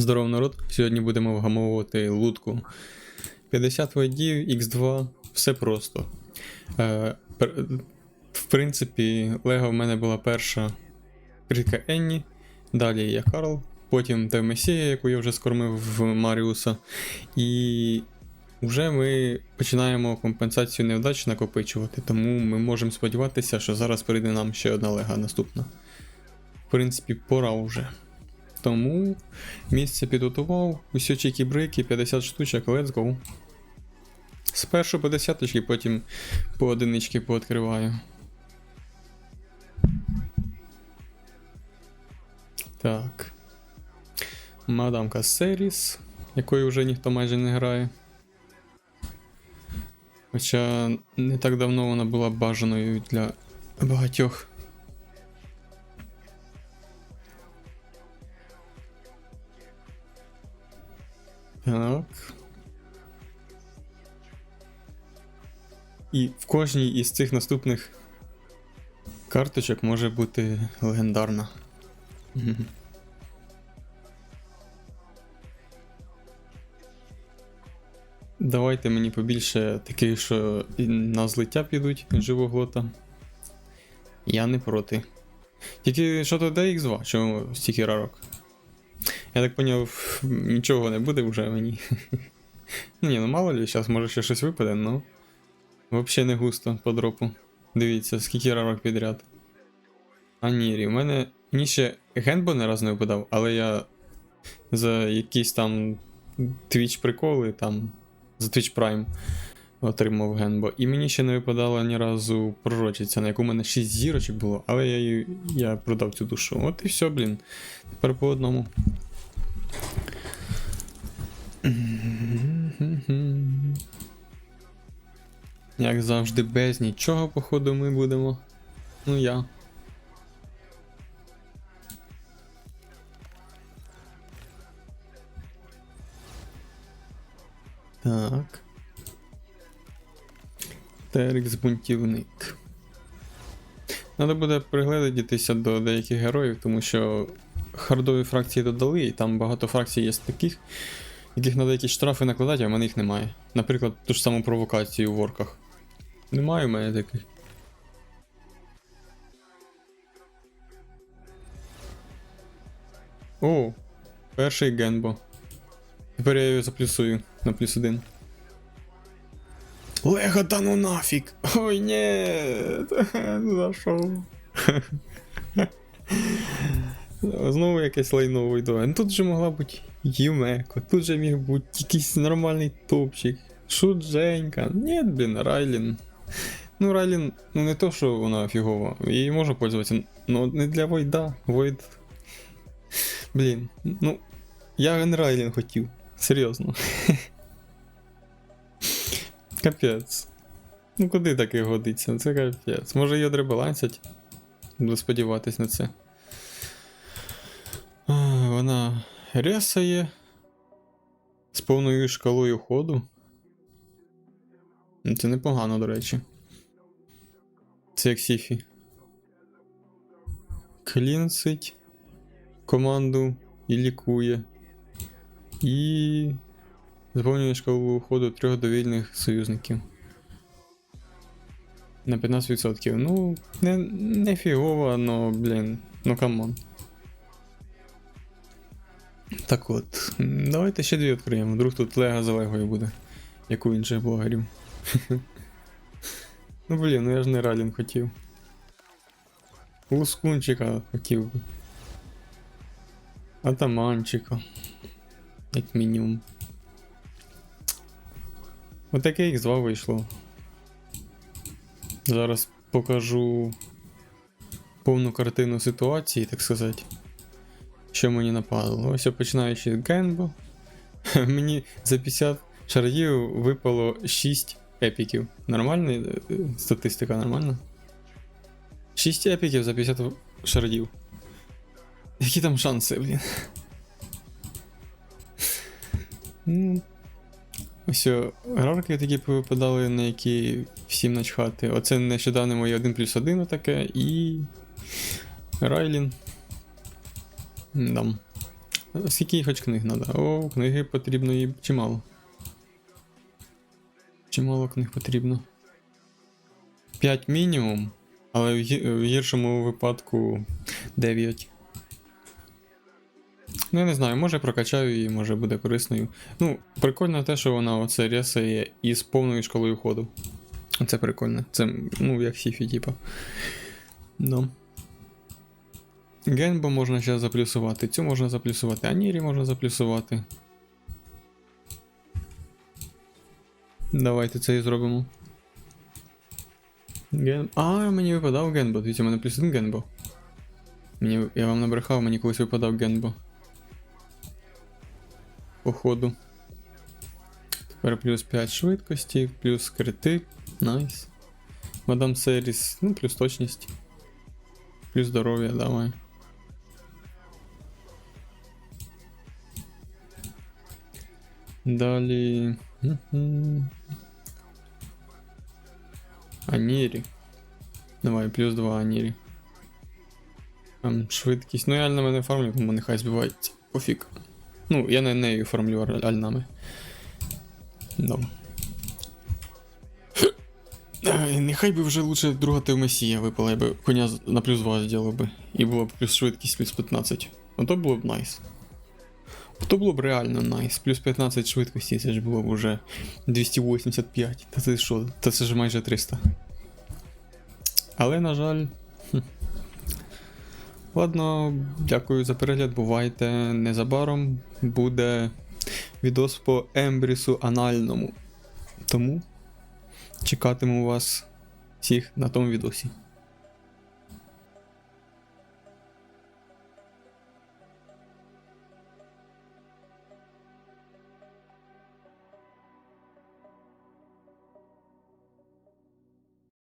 Здоров народ! Сьогодні будемо вгамовувати лутку. 50 водів, X2, все просто. Е, в принципі, Лего в мене була перша критка Енні, далі я Карл, потім Те Месія, яку я вже скормив в Маріуса. І вже ми починаємо компенсацію невдач накопичувати, тому ми можемо сподіватися, що зараз прийде нам ще одна лега наступна. В принципі, пора вже. Тому місце підготував, усі чеки брейки, 50 штучок, let's go. Спершу по десяточки, потім по одинички пооткриваю. Так. Мадам Кассеріс, якої вже ніхто майже не грає. Хоча не так давно вона була бажаною для багатьох. Так. І в кожній із цих наступних карточок може бути легендарна. Давайте мені побільше таких, що на злиття підуть живоглота. Я не проти. Тільки що то DX2, чому стільки рарок? Я так поняв, нічого не буде вже мені. Ні, ну мало ли, зараз може ще щось випаде, ну. Взагалі не густо по дропу. Дивіться, скільки рарок підряд. А ні, в мене мені ще генбо не раз не випадав, але я за якісь там Twitch приколи, там за Twitch Prime отримав генбо. І мені ще не випадала ні разу пророчиця, на яку в мене 6 зірочок було, але я, я продав цю душу. От і все, блін. Тепер по одному. Як завжди, без нічого, походу, ми будемо. Ну я. Так. Терекс бунтівник. Треба буде приглядатися до деяких героїв, тому що хардові фракції додали, і там багато фракцій є таких, яких треба якісь штрафи накладати, а в мене їх немає. Наприклад, ту ж саму провокацію у ворках. Немає в мене таких. О, перший генбо. Тепер я його заплюсую на плюс один. Лего, та ну нафіг! Ой, ні! За що? Знову якесь лайно вийду. Ну тут же могла бути Юмеко, тут же міг бути якийсь нормальний топчик. Шут Женька. Ні, блін, Райлін. Ну, Райлін, ну не то, що вона фігова. Її можна пользуватися, але не для Войда. Войд. Блін, ну. Я не Райлін хотів. Серйозно. Капець. Ну куди таке годиться? Це капець. Може її дребалансять? Буду сподіватись на це. Вона ресає з повною шкалою ходу. Це непогано, до речі. Це як Сіфі. Клінсить команду і лікує. І заповнює шкалу ходу трьох довільних союзників. На 15%. Ну, не, не фігово, но, блін, ну камон. Так от, давайте ще дві відкриємо. Вдруг тут лего за легою буде, як у інших блогерів. ну блін, ну я ж не Ралін хотів. Лускунчика хотів. Атаманчика. Як мінімум. Отаке їх 2 вийшло. Зараз покажу повну картину ситуації, так сказати. Що мені напало. Ось починаючи Генбо. Мені за 50 шардів випало 6 епіків. Нормальна е, статистика, нормальна? 6 епіків за 50 шардів. Які там шанси, блін? Ну, Ось о, грарки такі повипадали, на які всім начхати. Оце нещодавно моє 1 плюс 1 таке і. Райлін. Дам. Скільки їй хоч книг треба? О, книги потрібно їй чимало. Чимало книг потрібно. 5 мінімум, але в гіршому випадку 9. Ну, я не знаю, може прокачаю її, може буде корисною. Ну, прикольно те, що вона оце рясає із повною школою ходу. Це прикольно. Це, ну, як сіфі, типа. Ну. Генбо можна ще заплюсувати, цю можна заплюсувати, Анірі можна заплюсувати. Давайте це і зробимо. Ген... А, мені випадав Генбо. Дивіться, у мене плюс один Генбо. Мені... Я вам набрехав, мені колись випадав Генбо. Походу. Тепер плюс 5 швидкості, плюс крити. Найс. Мадам Серіс, ну, плюс точність. Плюс здоров'я, давай. Далі. Анірі. Давай, плюс 2 Анірі. Там швидкість. Ну я альнами не фармлю, тому нехай збивається. Пофіг. Ну, я не нею фармлю аль- альнами. Добре. Нехай би вже лучше друга Тевмесія випала, я би коня на плюс 2 зробив би. І було б плюс швидкість, плюс 15. Ну то було б найс. То було б реально найс. Плюс 15 швидкості, це ж було б уже 285. Та це що? Та це ж майже 300. Але, на жаль. Ладно, дякую за перегляд. Бувайте. Незабаром буде відос по Ембрісу анальному. Тому чекатиму вас всіх на тому відосі.